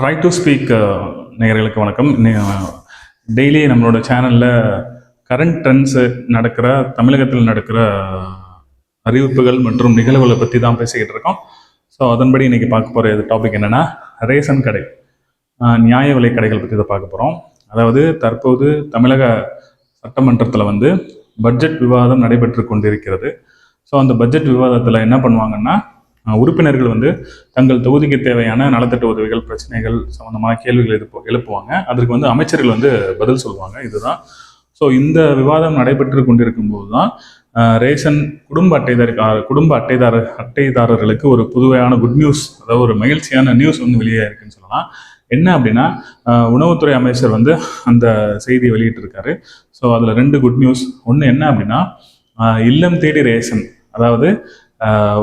Try to speak நேயர்களுக்கு வணக்கம். Daily நம்மளோட சேனலில் கரண்ட் ட்ரெண்ட்ஸு நடக்கிற தமிழகத்தில் நடக்கிற அறிவிப்புகள் மற்றும் நிகழ்வுகளை பற்றி தான் பேசிக்கிட்டு இருக்கோம். ஸோ அதன்படி இன்னைக்கு பார்க்க போகிற டாபிக் என்னென்னா ரேஷன் கடை நியாய விலை கடைகள் பற்றி தான் பார்க்க போகிறோம் அதாவது தற்போது தமிழக சட்டமன்றத்தில் வந்து பட்ஜெட் விவாதம் நடைபெற்று கொண்டிருக்கிறது. ஸோ அந்த பட்ஜெட் விவாதத்தில் என்ன பண்ணுவாங்கன்னா உறுப்பினர்கள் வந்து தங்கள் தொகுதிக்கு தேவையான நலத்திட்ட உதவிகள் பிரச்சனைகள் சம்பந்தமான கேள்விகள் எழுப்பு எழுப்புவாங்க. அதற்கு வந்து அமைச்சர்கள் வந்து பதில் சொல்லுவாங்க. இதுதான். ஸோ இந்த விவாதம் நடைபெற்று கொண்டிருக்கும் போது தான் ரேஷன் குடும்ப அட்டைதார குடும்ப அட்டைதாரர் அட்டைதாரர்களுக்கு ஒரு புதுவையான குட் நியூஸ் அதாவது ஒரு மகிழ்ச்சியான நியூஸ் வந்து வெளியே இருக்குன்னு சொல்லலாம். என்ன அப்படின்னா உணவுத்துறை அமைச்சர் வந்து அந்த செய்தியை வெளியிட்டிருக்காரு. ஸோ அதில் ரெண்டு குட் நியூஸ் ஒன்று என்ன அப்படின்னா இல்லம் தேடி ரேஷன் அதாவது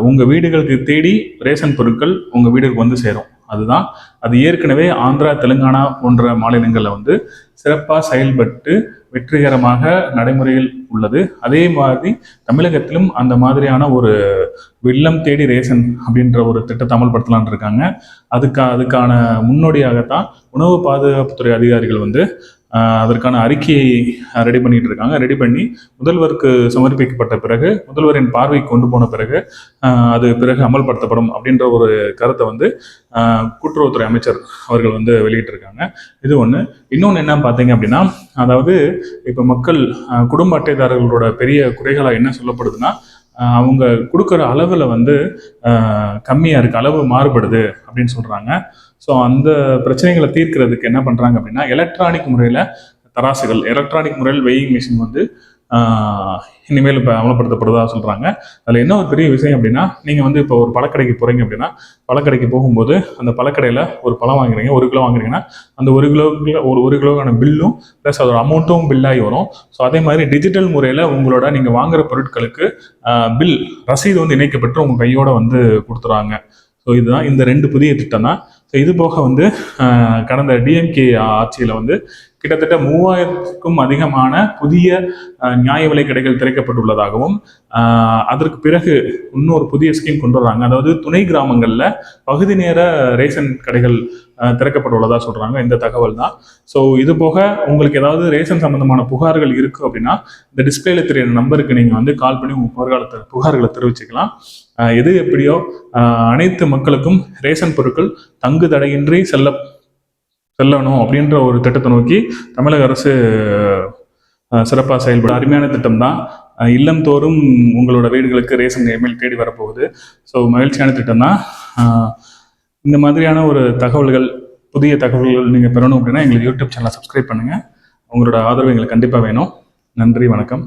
உங்கள் வீடுகளுக்கு தேடி ரேஷன் பொருட்கள் உங்கள் வீடுக்கு வந்து சேரும். அதுதான். அது ஏற்கனவே ஆந்திரா தெலுங்கானா போன்ற மாநிலங்களில் வந்து சிறப்பாக செயல்பட்டு வெற்றிகரமாக நடைமுறையில் உள்ளது. அதே மாதிரி தமிழகத்திலும் அந்த மாதிரியான ஒரு வெள்ளம் தேடி ரேஷன் அப்படின்ற ஒரு திட்டத்தை அமல்படுத்தலாம்னு இருக்காங்க. அதுக்கா அதுக்கான முன்னோடியாகத்தான் உணவு பாதுகாப்புத்துறை அதிகாரிகள் வந்து அதற்கான அறிக்கையை ரெடி பண்ணிட்டு இருக்காங்க ரெடி பண்ணி முதல்வருக்கு சமர்ப்பிக்கப்பட்ட பிறகு முதல்வரின் பார்வைக்கு கொண்டு போன பிறகு அது பிறகு அமல்படுத்தப்படும் அப்படின்ற ஒரு கருத்தை வந்து கூட்டுறவுத்துறை அமைச்சர் அவர்கள் வந்து வெளியிட்டிருக்காங்க. இது ஒன்று இன்னொன்று என்ன பார்த்தீங்க அப்படின்னா அதாவது இப்போ மக்கள் குடும்ப அட்டைதாரர்களோட பெரிய குறைகளாக என்ன சொல்லப்படுதுன்னா அவங்க கொடுக்குற அளவில் வந்து கம்மியாக இருக்குது அளவு மாறுபடுது அப்படின்னு சொல்கிறாங்க ஸோ அந்த பிரச்சனைகளை தீர்க்கிறதுக்கு என்ன பண்ணுறாங்க அப்படின்னா எலக்ட்ரானிக் முறையில் தராசுகள் எலக்ட்ரானிக் முறையில் வெயிங் மிஷின் வந்து இனிமேல் இப்போ அமலப்படுத்தப்படுதா சொல்கிறாங்க அதில் என்ன ஒரு பெரிய விஷயம் அப்படின்னா நீங்கள் வந்து இப்போ ஒரு பழக்கடைக்கு போகிறீங்க அப்படின்னா பழக்கடைக்கு போகும்போது அந்த பழக்கடையில் ஒரு பழம் வாங்குறீங்க ஒரு கிலோ வாங்குறீங்கன்னா அந்த ஒரு கிலோ ஒரு ஒரு கிலோக்கான பில்லும் ப்ளஸ் அதோட அமௌண்ட்டும் பில்லாகி வரும். ஸோ அதே மாதிரி டிஜிட்டல் முறையில் உங்களோட நீங்கள் வாங்குகிற பொருட்களுக்கு பில் ரசீது வந்து இணைக்கப்பட்டு உங்கள் கையோட வந்து கொடுத்துறாங்க. ஸோ இதுதான் இந்த ரெண்டு புதிய திட்டம் தான். ஸோ இது போக வந்து கடந்த டிஎம்கே ஆட்சியில் வந்து கிட்டத்தட்ட மூவாயிரத்துக்கும் அதிகமான புதிய நியாய விலை கடைகள் திறக்கப்பட்டுள்ளதாகவும் அதற்கு பிறகு இன்னொரு புதிய ஸ்கீம் கொண்டு வர்றாங்க அதாவது துணை கிராமங்களில் பகுதி நேர ரேஷன் கடைகள் திறக்கப்பட்டுள்ளதா சொல்றாங்க. இந்த தகவல் தான். ஸோ இது போக உங்களுக்கு ஏதாவது ரேஷன் சம்பந்தமான புகார்கள் இருக்கு அப்படின்னா இந்த டிஸ்பிளேல தெரியுற நம்பருக்கு நீங்க வந்து கால் பண்ணி உங்க புகார்களை புகார்களை தெரிவிச்சுக்கலாம். எது எப்படியோ அனைத்து மக்களுக்கும் ரேஷன் பொருட்கள் தங்கு தடையின்றி செல்ல செல்லணும் அப்படின்ற ஒரு திட்டத்தை நோக்கி தமிழக அரசு சிறப்பாக செயல்படும் அருமையான திட்டம் தான் இல்லம் தோறும் உங்களோட வீடுகளுக்கு ரேஷன் இமெயில் தேடி வரப்போகுது. ஸோ மகிழ்ச்சியான திட்டம் தான் இந்த மாதிரியான ஒரு தகவல்கள் புதிய தகவல்கள் நீங்கள் பெறணும் அப்படின்னா எங்களுக்கு யூடியூப் சேனலை சப்ஸ்கிரைப் பண்ணுங்கள் உங்களோட ஆதரவு எங்களுக்கு கண்டிப்பாக வேணும். நன்றி வணக்கம்.